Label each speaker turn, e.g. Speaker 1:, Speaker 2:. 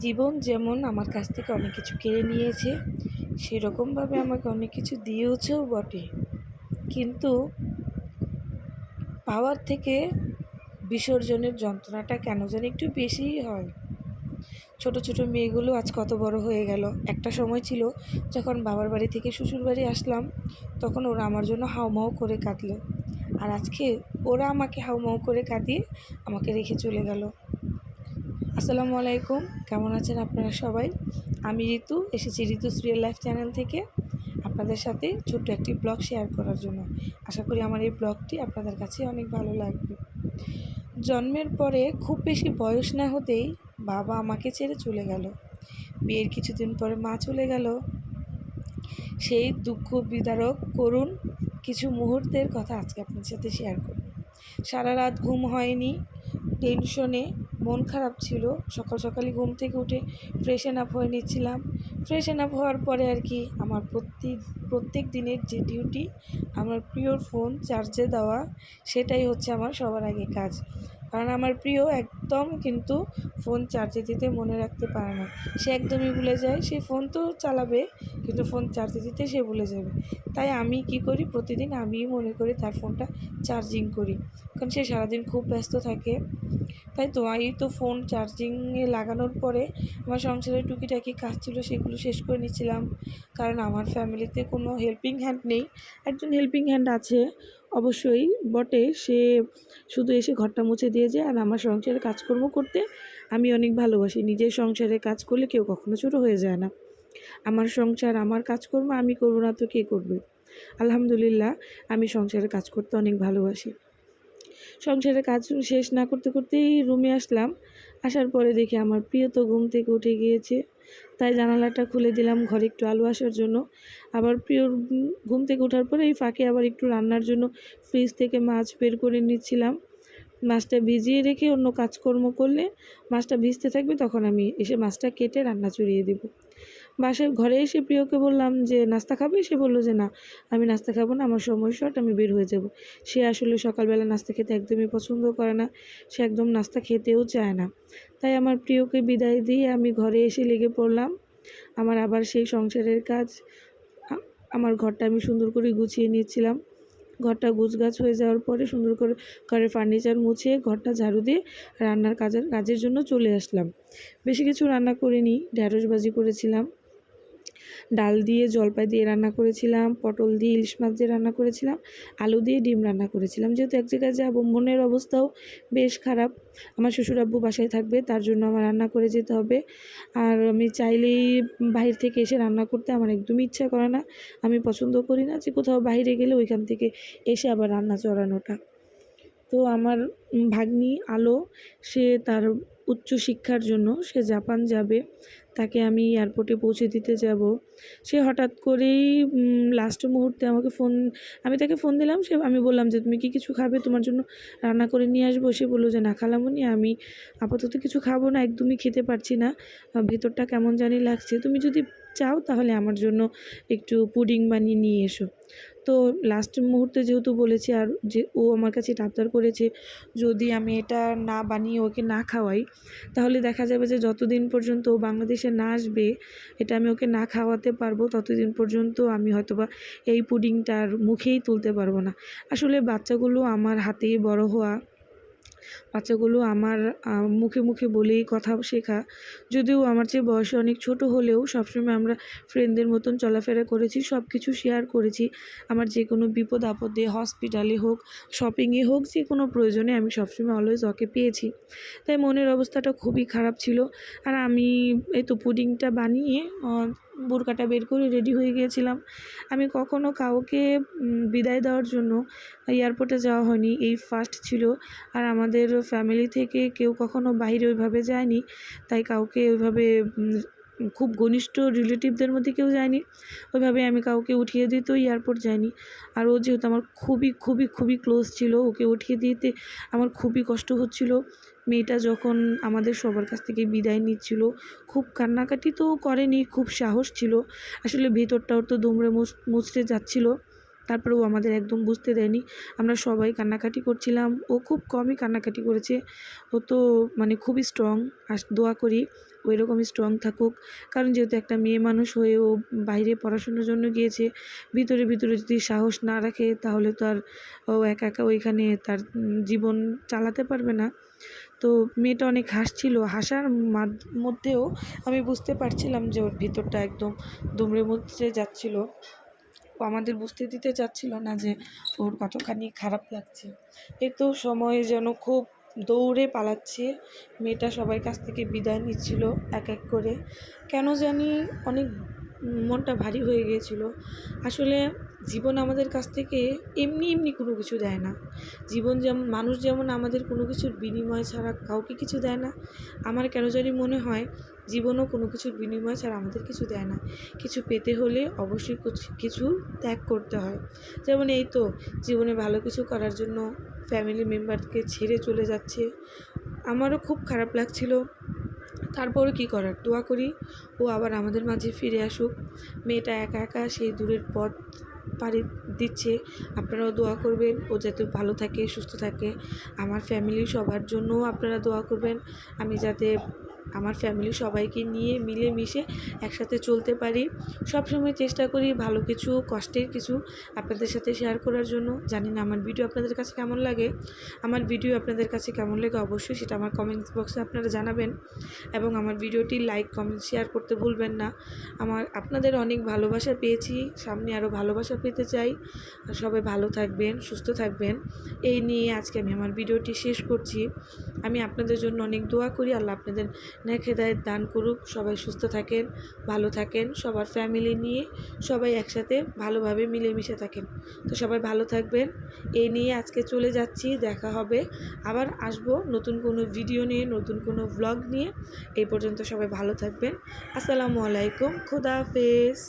Speaker 1: জীবন যেমন আমার কাছ থেকে অনেক কিছু কেড়ে নিয়েছে, সেরকমভাবে আমাকে অনেক কিছু দিয়েওছেও বটে। কিন্তু পাওয়ার থেকে বিসর্জনের যন্ত্রণাটা কেন জানি একটু বেশিই হয়। ছোট ছোট মেয়েগুলো আজ কত বড় হয়ে গেল। একটা সময় ছিল যখন বাবার বাড়ি থেকে শ্বশুর বাড়ি আসলাম, তখন ওরা আমার জন্য হাউমাউ করে কাঁদলো। আর আজকে ওরা আমাকে হাউমাউ করে কাঁদিয়ে আমাকে রেখে চলে গেল। আসসালামু আলাইকুম। কেমন আছেন আপনারা সবাই? আমি ঋতু, এসেছি ঋতু সিরিয়াল লাইফ চ্যানেল থেকে আপনাদের সাথে ছোট্ট একটি ব্লগ শেয়ার করার জন্য। আশা করি আমার এই ব্লগটি আপনাদের কাছে অনেক ভালো লাগবে। জন্মের পরে খুব বেশি বয়স না হতেই বাবা আমাকে ছেড়ে চলে গেল। বিয়ের কিছুদিন পরে মা চলে গেল। সেই দুঃখ বিদারক করুন কিছু মুহূর্তের কথা আজকে আপনার সাথে শেয়ার করব। সারা রাত ঘুম হয়নি টেনশনে মন খারাপ ছিল। সকাল সকালই ঘুম থেকে উঠে ফ্রেশ ফ্রেশন আপ হয়ে নিচ্ছিলাম। ফ্রেশ ফ্রেশন আপ হওয়ার পরে আর কি আমার প্রতি, প্রত্যেক দিনের যে ডিউটি আমার প্রিয় ফোন চার্জে দেওয়া, সেটাই হচ্ছে আমার সবার আগে কাজ। কারণ আমার প্রিয় একদম কিন্তু ফোন চার্জে দিতে মনে রাখতে পারে না। সে একদমই ভুলে যায়, সে ফোন তো চালাবে, কিন্তু ফোন চার্জে দিতে সে ভুলে যাবে। তাই আমি কি করি? প্রতিদিন আমিই মনে করি তার ফোনটা চার্জিং করি। কারণ সে সারাদিন খুব ব্যস্ত থাকে। তাই তো এই তো ফোন চার্জিংয়ে লাগানোর পরে আমার সংসারের টুকিটাকি কাজ ছিল, সেগুলো শেষ করে নিচ্ছিলাম কারণ আমার ফ্যামিলিতে কোনো হেল্পিং হ্যান্ড নেই। একজন হেল্পিং হ্যান্ড আছে অবশ্যই বটে, সে শুধু এসে ঘরটা মুছে দিয়ে যায় আর আমার সংসারে কাজকর্ম করতে আমি অনেক ভালোবাসি। নিজের সংসারে কাজ করলে কেউ কখনো ছোটো হয়ে যায় না। আমার সংসার, আমার কাজকর্ম, আমি করব না তো কে করবে? আলহামদুলিল্লাহ, আমি সংসারে কাজ করতে অনেক ভালোবাসি। সংসারের কাজ শেষ না করতে করতেই রুমে আসলাম। আসার পরে দেখি আমার প্রিয় তো ঘুম থেকে উঠে গিয়েছে। তাই জানালাটা খুলে দিলাম, ঘরে একটু আলু আসার জন্য। আবার প্রিয়র ঘুম থেকে ওঠার পরে এই ফাঁকে আবার একটু রান্নার জন্য ফ্রিজ থেকে মাছ বের করে নিচ্ছিলাম। মাছটা ভিজিয়ে রেখে অন্য কাজকর্ম করলে মাছটা ভিজতে থাকবে, তখন আমি এসে মাছটা কেটে রান্না চড়িয়ে দেবো। বাসায় ঘরে এসে প্রিয়কে বললাম যে, নাস্তা খাবে? সে বলল যে, না, আমি নাস্তা খাব না, আমার সময় শর্ট আমি বের হয়ে যাব। সে আসলে সকালবেলা নাস্তা খেতে একদমই পছন্দ করে না, সে একদম নাস্তা খেতেও চায় না। তাই আমার প্রিয়কে বিদায় দিয়ে আমি ঘরে এসে লেগে পড়লাম। আমার আবার সেই সংসারের কাজ আমার ঘরটা আমি সুন্দর করে গুছিয়ে নিচ্ছিলাম ঘরটা গুছগাছ হয়ে যাওয়ার পরে সুন্দর করে ঘরের ফার্নিচার মুছে, ঘরটা ঝাড়ু দিয়ে রান্নার কাজের কাজের জন্য চলে আসলাম। বেশি কিছু রান্না করিনি ঢ্যাঁড়স ভাজি করেছিলাম। ডাল দিয়ে জলপাই দিয়ে রান্না করেছিলাম, পটল দিয়ে ইলিশ মাছ দিয়ে রান্না করেছিলাম, আলু দিয়ে ডিম রান্না করেছিলাম। যেহেতু এক জায়গায় যাব, মনের অবস্থাও বেশ খারাপ। আমার শ্বশুর আব্বু বাসায় থাকবে, তার জন্য আমার রান্না করে যেতে হবে। আর আমি চাইলেই বাহির থেকে এসে রান্না করতে আমার একদমই ইচ্ছা করে না। আমি পছন্দ করি না যে কোথাও বাইরে গেলে ওইখান থেকে এসে আবার রান্না চড়ানোটা। তো আমার ভাগ্নি আলো, সে তার উচ্চ শিক্ষার জন্য সে জাপান যাবে। তাকে আমি এয়ারপোর্টে পৌঁছে দিতে যাব। সে হঠাৎ করেই লাস্ট মুহূর্তে আমাকে ফোন আমি তাকে ফোন দিলাম, সে, আমি বললাম যে, তুমি কি কিছু খাবে? তোমার জন্য রান্না করে নিয়ে আসব? সে বলল যে, না খালামনি, আমি আপাতত কিছু খাব না, একদমই খেতে পারছি না। ভেতরটা কেমন জানি লাগছে। তুমি যদি চাও তাহলে আমার জন্য একটু পুডিং বানিয়ে নিয়ে এসো। তো লাস্ট মুহূর্তে যেহেতু বলেছে, আর যে, ও আমার কাছে আবদার করেছে, যদি আমি এটা না বানিয়ে ওকে না খাওয়াই, তাহলে দেখা যাবে যে, যতদিন পর্যন্ত ও বাংলাদেশে না আসবে, এটা আমি ওকে না খাওয়াতে পারব, ততদিন পর্যন্ত আমি হয়তোবা এই পুডিংটার মুখেই তুলতে পারব না। আসলে বাচ্চাগুলো আমার হাতেই বড় হওয়া বাচ্চাগুলো আমার মুখে মুখে বলেই কথা শেখা। যদিও আমার চেয়ে বয়সে অনেক ছোট হলেও সবসময় আমরা ফ্রেন্ডদের মতন চলাফেরা করেছি সব কিছু শেয়ার করেছি। আমার যে কোনো বিপদ আপদে হসপিটালে হোক শপিংয়ে হোক, যে কোনো প্রয়োজনে আমি সবসময় অলওয়েজ ওকে পেয়েছি। তাই মনের অবস্থাটা খুবই খারাপ ছিল। আর আমি এই তো পুডিংটা বানিয়ে বোরকাটা বের করে রেডি হয়ে গিয়েছিলাম। আমি কখনো কাউকে বিদায় দেওয়ার জন্য এয়ারপোর্টে যাওয়া হয়নি। এই ফার্স্ট ছিল। আর আমাদের ফ্যামিলি থেকে কেউ কখনো বাইরে ওইভাবে যায়নি। তাই কাউকে ওইভাবে খুব ঘনিষ্ঠ রিলেটিভদের মধ্যে কেউ যায়নি। ওইভাবে আমি কাউকে উঠিয়ে দিতেও এয়ারপোর্ট যায়নি। আর ও যেহেতু আমার খুবই খুবই খুবই ক্লোজ ছিল, ওকে উঠিয়ে দিতে আমার খুবই কষ্ট হচ্ছিল। মেয়েটা যখন আমাদের সবার কাছ থেকে বিদায় নিচ্ছিল, খুব কান্নাকাটি তো করেনি, খুব সাহস ছিল। আসলে ভেতরটা ওর তো দুমড়ে মুচড়ে যাচ্ছিল। তারপরে ও আমাদের একদম বুঝতে দেয়নি। আমরা সবাই কান্নাকাটি করছিলাম। ও খুব কমই কান্নাকাটি করেছে। ও তো মানে খুবই স্ট্রং আস দোয়া করি ওই রকমই স্ট্রং থাকুক। কারণ যেহেতু একটা মেয়ে মানুষ হয়ে ও বাইরে পড়াশোনার জন্য গিয়েছে, ভিতরে ভিতরে যদি সাহস না রাখে তাহলে তো আর ও একা একা ওইখানে তার জীবন চালাতে পারবে না। তো মেয়েটা অনেক হাসছিল। হাসার মাধ- মধ্যেও আমি বুঝতে পারছিলাম যে ওর ভিতরটা একদম দুমড়ে মুচড়ে যাচ্ছিল। ও আমাদের বুঝতে দিতে চাচ্ছিল না যে ওর কতখানি খারাপ লাগছে। এই তো সময়ে যেন খুব দৌড়ে পালাচ্ছে। মেয়েটা সবার কাছ থেকে বিদায় নিচ্ছিল এক এক করে। কেন জানি অনেক মনটা ভারী হয়ে গিয়েছিল। আসলে জীবন আমাদের কাছ থেকে এমনি এমনি কোনো কিছু দেয় না। জীবন যেমন মানুষ যেমন আমাদের কোনো কিছুর বিনিময় ছাড়া কাউকে কিছু দেয় না। আমার কেন জানি মনে হয়, জীবনও কোনো কিছুর বিনিময় ছাড়া আমাদের কিছু দেয় না। কিছু পেতে হলে অবশ্যই কুছ- ত্যাগ করতে হয়। যেমন এই তো, জীবনে ভালো কিছু করার জন্য ফ্যামিলি মেম্বারকে ছেড়ে চলে যাচ্ছে। আমারও খুব খারাপ লাগছিল। তারপরে কি করার? দোয়া করি, ও আবার আমাদের মাঝে ফিরে আসুক। মেয়েটা একা একা সেই দূরের পথ পাড়ি দিচ্ছে। আপনারাও দোয়া করবেন, ও যাতে ভালো থাকে, সুস্থ থাকে। আমার ফ্যামিলি সবার জন্যও আপনারা দোয়া করবেন। আমি যাতে আমার ফ্যামিলি সবাইকে নিয়ে মিলে মিশে একসাথে চলতে পারি। সবসময় চেষ্টা করি ভালো কিছু, কষ্টের কিছু আপনাদের সাথে শেয়ার করার জন্য। জানি না আমার ভিডিও আপনাদের কাছে কেমন লাগে। আমার ভিডিও আপনাদের কাছে কেমন লাগে অবশ্যই সেটা আমার কমেন্টস বক্সে আপনারা জানাবেন। এবং আমার ভিডিওটি লাইক কমেন্ট শেয়ার করতে ভুলবেন না। আমার, আপনাদের অনেক ভালোবাসা পেয়েছি। সামনে আরও ভালোবাসা পেতে চাই। সবাই ভালো থাকবেন, সুস্থ থাকবেন। এই নিয়ে আজকে আমি আমার ভিডিওটি শেষ করছি। আমি আপনাদের জন্য অনেক দোয়া করি। আল্লাহ আপনাদের নেক হেদায়ত দান করুক, সবাই সুস্থ থাকেন, ভালো থাকেন, সবার ফ্যামিলি নিয়ে সবাই একসাথে ভালোভাবে মিলেমিশে থাকেন। তো সবাই ভালো থাকবেন। এই নিয়ে আজকে চলে যাচ্ছি, দেখা হবে। আবার আসব নতুন কোনো ভিডিও নিয়ে, নতুন কোনো ব্লগ নিয়ে। এই পর্যন্ত সবাই ভালো থাকবেন। আসসালামু আলাইকুম, খুদা হাফেজ।